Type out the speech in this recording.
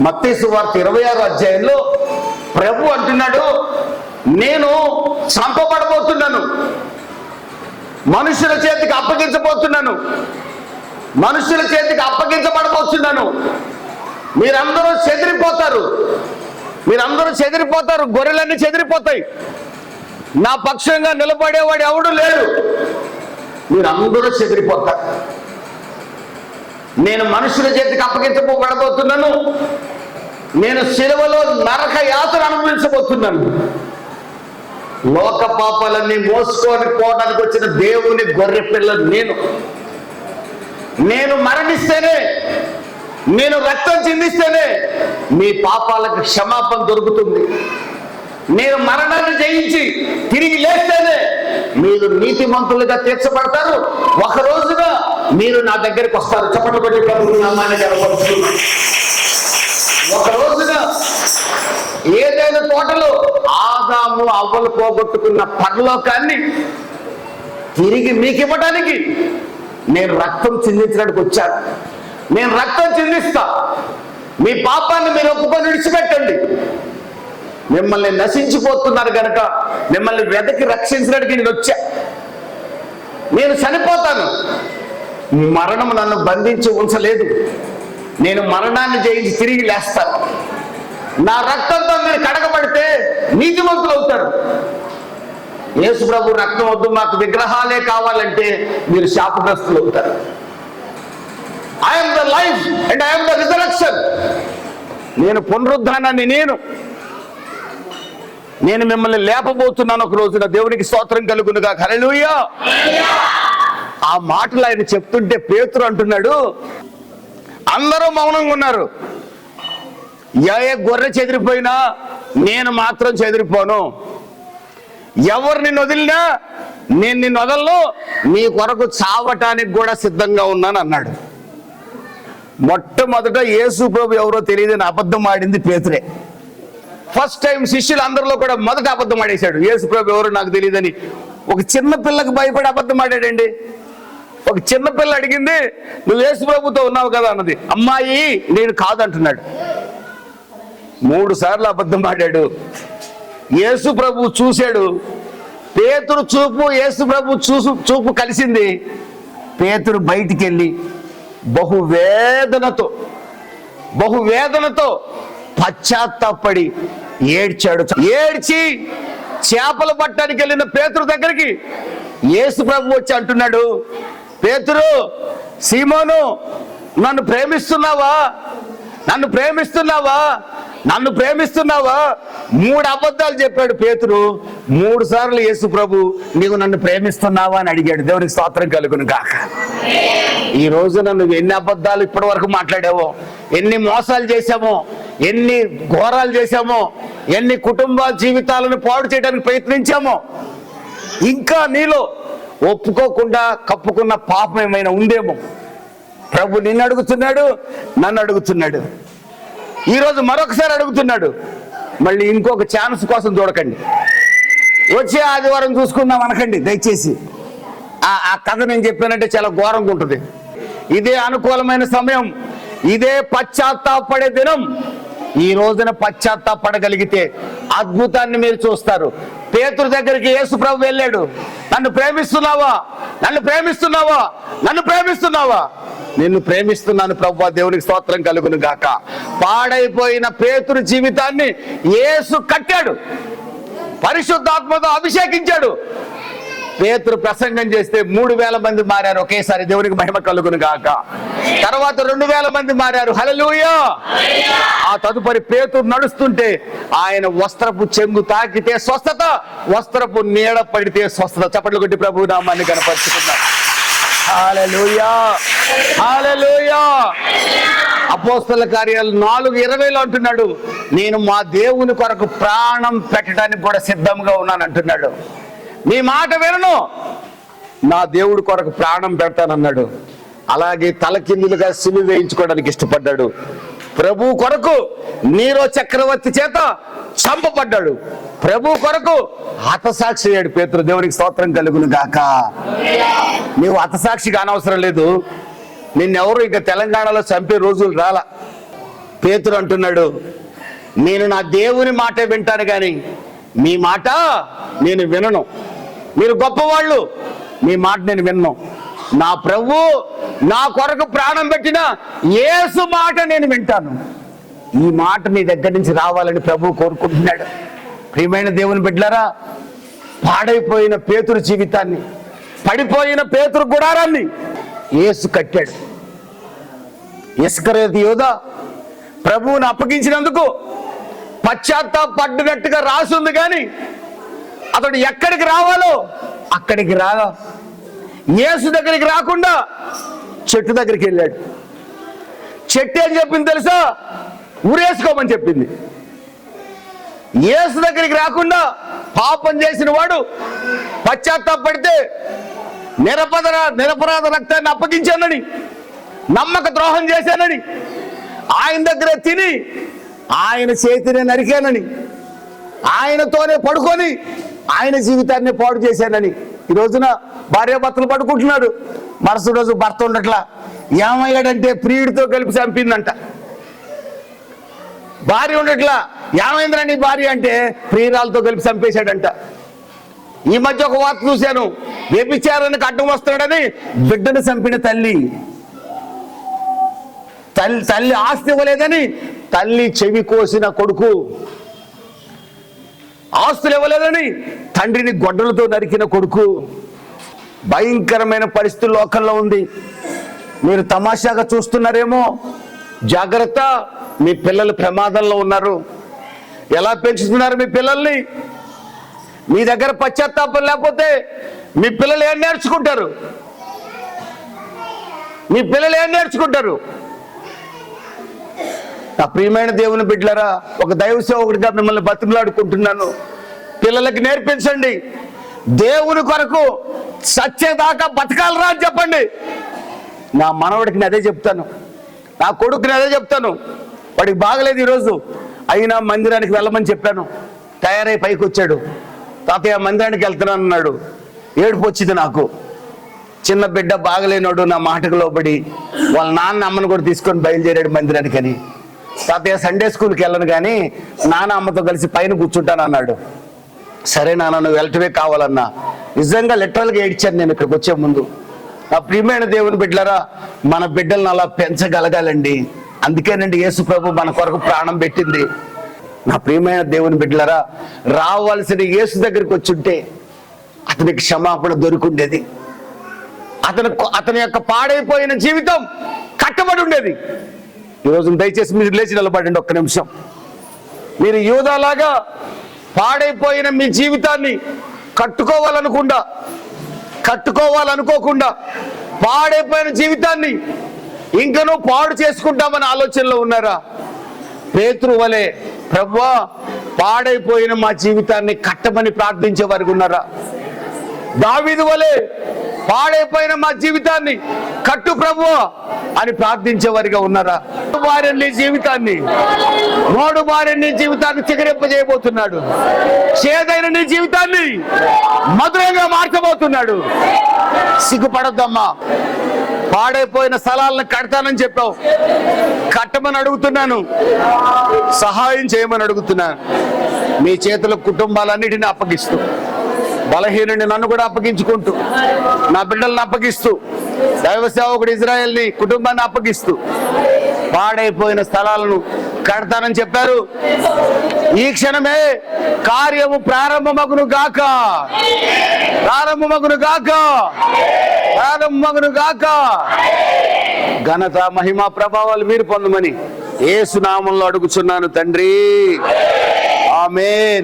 మత్తేసు వార్త ఇరవై ఆరు అధ్యాయంలో ప్రభు అంటున్నాడు నేను చంపబడబోతున్నాను. మనుషుల చేతికి అప్పగించబోతున్నాను. మనుషుల చేతికి అప్పగించబడబోతున్నాను. మీరందరూ చెదిరిపోతారు. మీరందరూ చెదిరిపోతారు. గొర్రెలన్నీ చెదిరిపోతాయి. నా పక్షంగా నిలబడేవాడు ఎవడు లేడు. మీరందరూ చెదిరిపోతారు. నేను మనుషుల చేతికి అప్పగించబడబోతున్నాను. నేను శిలువలో నరక యాత్ర అనుభవించబోతున్నాను. లోక పాపాలన్నీ మోసుకొని పోవడానికి వచ్చిన దేవుని గొర్రె పిల్ల నేను. నేను మరణిస్తేనే నేను రక్తం చిందిస్తేనే మీ పాపాలకు క్షమాపణ దొరుకుతుంది. నేను మరణాన్ని జయించి తిరిగి లేస్తేనే మీరు నీతిమంతులుగా తీర్చబడతారు. ఒక రోజున మీరు నా దగ్గరికి వస్తారు. చప్పట్లు కొట్టి ప్రభు నామాన్ని జరపరుచుకున్నాను ఒక రోజున ఏదైనా తోటలో ఆదాము అవ్వలు పోగొట్టుకున్న పరలోకాన్ని తిరిగి మీకు ఇవ్వడానికి నేను రక్తం చిందించడానికి వచ్చాను. నేను రక్తం చిందిస్తా. మీ పాపాన్ని మీరు ఒప్పుకొని విడిచిపెట్టండి. మిమ్మల్ని నశించిపోతున్నారు కనుక మిమ్మల్ని వెదకి రక్షించడానికి నేను వచ్చా. నేను చనిపోతాను. మరణం నన్ను బంధించి ఉంచలేదు. నేను మరణాన్ని జయించి తిరిగి లేస్తాను నా రక్తంతో మీరు కడగబడితే నీతిమంతులు అవుతారు. యేసు ప్రభు రక్తం వద్దు మాకు విగ్రహాలే కావాలంటే మీరు శాపగ్రస్తులు అవుతారు. I am the life and I am the resurrection నేను పునరుద్ధానాన్ని నేను. నేను మిమ్మల్ని లేపబోతున్నాను ఒక రోజున. దేవునికి స్తోత్రం కలుగునుగా హల్లెలూయా ఆ మాటలు ఆయన చెప్తుంటే పేతురు అంటున్నాడు అందరూ మౌనంగా ఉన్నారు. ఏ గొర్రె చెదిరిపోయినా నేను మాత్రం చెదిరిపోను. ఎవరు నిన్ను వదిలినా నేను నిన్ను వదలను నీ కొరకు చావటానికి కూడా సిద్ధంగా ఉన్నాను అన్నాడు. మొట్టమొదట యేసు ప్రభు ఎవరో తెలియదని అబద్ధం ఆడింది పేతురే. ఫస్ట్ టైం శిష్యులు అందరిలో కూడా మొదట అబద్ధం ఆడేశాడు. యేసు ప్రభు ఎవరో నాకు తెలియదని ఒక చిన్న పిల్లకి భయపడి అబద్ధం ఆడాడండి. ఒక చిన్న పిల్ల అడిగింది నువ్వు యేసు ప్రభుతో ఉన్నావు కదా అన్నది. అమ్మాయి నేను కాదంటున్నాడు. మూడు సార్లు అబద్ధం ఆడాడు. యేసు ప్రభు చూశాడు. పేతురు చూపు యేసు ప్రభు చూసు చూపు కలిసింది. పేతురు బయటికి వెళ్ళి బహు వేదనతో బహు వేదనతో పశ్చాత్తాపడి ఏడ్చాడు. ఏడ్చి చేపలు పట్టడానికి వెళ్ళిన పేతురు దగ్గరికి యేసు ప్రభు వచ్చి అంటున్నాడు పేతురు సీమోను నన్ను ప్రేమిస్తున్నావా? నన్ను ప్రేమిస్తున్నావా? నన్ను ప్రేమిస్తున్నావా? మూడు అబద్ధాలు చెప్పాడు పేతురు. మూడు సార్లు యేసు ప్రభు నీవు నన్ను ప్రేమిస్తున్నావా? అని అడిగాడు. దేవునికి స్తోత్రం కలుగును కాక ఈ రోజు నన్ను ఎన్ని అబద్ధాలు ఇప్పటి వరకు మాట్లాడావో ఎన్ని మోసాలు చేశామో ఎన్ని ఘోరాలు చేశామో ఎన్ని కుటుంబ జీవితాలను పాడు చేయడానికి ప్రయత్నించామో ఇంకా నీలో ఒప్పుకోకుండా కప్పుకున్న పాపం ఏమైనా ఉందేమో? ప్రభు నిన్ను అడుగుతున్నాడు నన్ను అడుగుతున్నాడు. ఈరోజు మరొకసారి అడుగుతున్నాడు. మళ్ళీ ఇంకొక ఛాన్స్ కోసం చూడకండి. వచ్చే ఆదివారం చూసుకుందాం అనకండి దయచేసి. ఆ ఆ కథ నేను చెప్పానంటే చాలా ఘోరంగా ఉంటుంది. ఇదే అనుకూలమైన సమయం ఇదే పశ్చాత్తాపడే దినం. ఈ రోజున పశ్చాత్తాపడగలిగితే అద్భుతాన్ని మీరు చూస్తారు. పేతురు దగ్గరికి యేసు ప్రభు వెళ్ళాడు. నన్ను ప్రేమిస్తున్నావా? నన్ను ప్రేమిస్తున్నావా? నన్ను ప్రేమిస్తున్నావా? నిన్ను ప్రేమిస్తున్నాను ప్రభు దేవునికి స్తోత్రం కలుగును గాక. పాడైపోయిన పేతురు జీవితాన్ని యేసు కట్టాడు. పరిశుద్ధాత్మతో అభిషేకించాడు. పేతురు ప్రసంగం చేస్తే మూడు వేల మంది మారారు. ఒకేసారి దేవునికి మహిమ కలుగును గాక. తర్వాత రెండు వేల మంది మారారు. హలలుయా ఆ తదుపరి పేతురు నడుస్తుంటే ఆయన వస్త్రపు చెంగు తాకితే స్వస్థత వస్త్రపు నీడ పడితే స్వస్థత. చప్పట్లు కొట్టి ప్రభు నామాన్ని కనపరుచుకున్నారు అపోస్తల కార్యాలు నాలుగు ఇరవైలో అంటున్నాడు. నేను మా దేవుని కొరకు ప్రాణం పెట్టడానికి కూడా సిద్ధంగా ఉన్నాను అంటున్నాడు నీ మాట వినను. నా దేవుడు కొరకు ప్రాణం పెడతానన్నాడు. అలాగే తలకిందులుగా సిలువ వేయించుకోవడానికి ఇష్టపడ్డాడు. ప్రభు కొరకు నీరో చక్రవర్తి చేత చంపబడ్డాడు. ప్రభు కొరకు హతసాక్షి అయ్యాడు పేతురు. దేవునికి స్తోత్రం కలుగును గాక. నీవు హతసాక్షిగా అనవసరం లేదు. నిన్నెవరు ఇంకా తెలంగాణలో చంపే రోజులు రాల. పేతురు అంటున్నాడు నేను నా దేవుని మాట వింటాను కానీ మీ మాట నేను వినను. మీరు గొప్పవాళ్ళు. మీ మాట నేను విన్ను. నా ప్రభు నా కొరకు ప్రాణం పెట్టిన యేసు మాట నేను వింటాను. ఈ మాట నీ దగ్గర నుంచి రావాలని ప్రభు కోరుకుంటున్నాడు. ప్రియమైన దేవుని బిడ్డలారా పాడైపోయిన పేతురు జీవితాన్ని పడిపోయిన పేతురు గుడారాన్ని ఏసు కట్టాడు. ఇస్కరేత్ యోధ ప్రభువుని అప్పగించినందుకు పశ్చాత్తాపడ్డట్టుగా ఉంది కానీ అతడు ఎక్కడికి రావాలో అక్కడికి రాగా యేసు దగ్గరికి రాకుండా చెట్టు దగ్గరికి వెళ్ళాడు. చెట్టు ఏం చెప్పింది తెలుసా? ఊరేసుకోమని చెప్పింది. యేసు దగ్గరికి రాకుండా పాపం చేసిన వాడు పశ్చాత్తాపడితే నిరపదర నిరపరాధ రక్తాన్ని అప్పగించానని నమ్మక ద్రోహం చేశానని ఆయన దగ్గర తిని ఆయన చేతిని నరికానని ఆయనతోనే పడుకొని ఆయన జీవితాన్ని పాడు చేశానని ఈ రోజున భార్య భర్తలు పడుకుంటున్నాడు. మరుసటి రోజు భర్త ఉండట్లా. ఏమయ్యాడంటే ప్రియుడితో కలిపి చంపిందంట. భార్య ఉండట్లా. ఏమైందిరా నీ భార్య అంటే ప్రియురాలతో కలిపి చంపేశాడంట. ఈ మధ్య ఒక వార్త చూశాను. వ్యభిచారానికి అడ్డం వస్తాడని బిడ్డను చంపిన తల్లి. తల్లి తల్లి ఆస్తి ఇవ్వలేదని తల్లి చెవి కోసిన కొడుకు. ఆస్తులు ఇవ్వలేదని తండ్రిని గొడ్డలతో నరికిన కొడుకు భయంకరమైన పరిస్థితి లోకంలో ఉంది. మీరు తమాషాగా చూస్తున్నారేమో? జాగ్రత్త మీ పిల్లలు ప్రమాదంలో ఉన్నారు. ఎలా పెంచుతున్నారు మీ పిల్లల్ని? మీ దగ్గర పశ్చాత్తాపం లేకపోతే మీ పిల్లలు ఏం నేర్చుకుంటారు? మీ పిల్లలు ఏం నేర్చుకుంటారు? నా ప్రియమైన దేవుని బిడ్డలరా ఒక దైవ సేవకుడిగా మిమ్మల్ని బతిమలాడుకుంటున్నాను. పిల్లలకి నేర్పించండి. దేవుని కొరకు సత్యదాకా బతకాలరా అని చెప్పండి. నా మనవడికి నేను అదే చెప్తాను. నా కొడుకుని అదే చెప్తాను. వాడికి బాగలేదు ఈరోజు. అయినా మందిరానికి వెళ్ళమని చెప్పాను. తయారై పైకి వచ్చాడు తాతయ్య మందిరానికి వెళ్తున్నాను అన్నాడు. ఏడుపు వచ్చింది నాకు. చిన్న బిడ్డ బాగలేనోడు నా మాటకు లోబడి వాళ్ళ నాన్న అమ్మను కూడా తీసుకొని బయలుదేరాడు మందిరానికి అని తాతయ్య సండే స్కూల్కి వెళ్ళను కానీ నాన్న అమ్మతో కలిసి పైన కూర్చుంటాను అన్నాడు. సరే నాన్న నువ్వు వెళ్ళటమే కావాలన్నా. నిజంగా లిటరల్గా ఏడ్చాను నేను ఇక్కడికి వచ్చే ముందు. నా ప్రియమైన దేవుని బిడ్డలరా మన బిడ్డలను అలా పెంచగలగాలండి. అందుకేనండి యేసు ప్రభు మన కొరకు ప్రాణం పెట్టింది. నా ప్రియమైన దేవుని బిడ్డలరా రావాల్సిన యేసు దగ్గరికి వచ్చుంటే అతనికి క్షమాపణ దొరికిండేది. అతను అతని యొక్క పాడైపోయిన జీవితం కట్టబడి ఉండేది. ఈరోజు దయచేసి మీరు లేచి నిలబడండి ఒక్క నిమిషం. మీరు యూదాలాగా పాడైపోయిన మీ జీవితాన్ని కట్టుకోవాలనుకుండా కట్టుకోవాలనుకోకుండా పాడైపోయిన జీవితాన్ని ఇంకనూ పాడు చేసుకుంటామని ఆలోచనలో ఉన్నారా? పేతురు వలె ప్రవ్వా పాడైపోయిన మా జీవితాన్ని కట్టమని ప్రార్థించే వారికి ఉన్నారా? దావీదు వలె పాడైపోయిన మా జీవితాన్ని కట్టు ప్రభు అని ప్రార్థించేవారిగా ఉన్నారా? వారి నీ జీవితాన్ని మోడు వారి నీ జీవితాన్ని చిగురింపజేయబోతున్నాడు. చేదైన నీ జీవితాన్ని మధురంగా మార్చబోతున్నాడు. సిగ్గుపడద్దమ్మా. పాడైపోయిన స్థలాలను కడతానని చెప్పావు. కట్టమని అడుగుతున్నాను. సహాయం చేయమని అడుగుతున్నాను. మీ చేతుల కుటుంబాలన్నిటిని అప్పగిస్తూ. బలహీనుని నన్ను కూడా అప్పగించుకుంటూ నా బిడ్డల్ని అప్పగిస్తూ దైవ సేవకుడు ఇజ్రాయెల్ని కుటుంబాన్ని అప్పగిస్తూ పాడైపోయిన స్థలాలను కడతానని చెప్పారు. ఈ క్షణమే కార్యము ప్రారంభమగును గాక. ప్రారంభమగును గాక. ప్రారంభమగును గాక. ఘనత మహిమ ప్రభావాలు మీరు పొందమని ఏసునామంలో అడుగుచున్నాను తండ్రి. ఆమె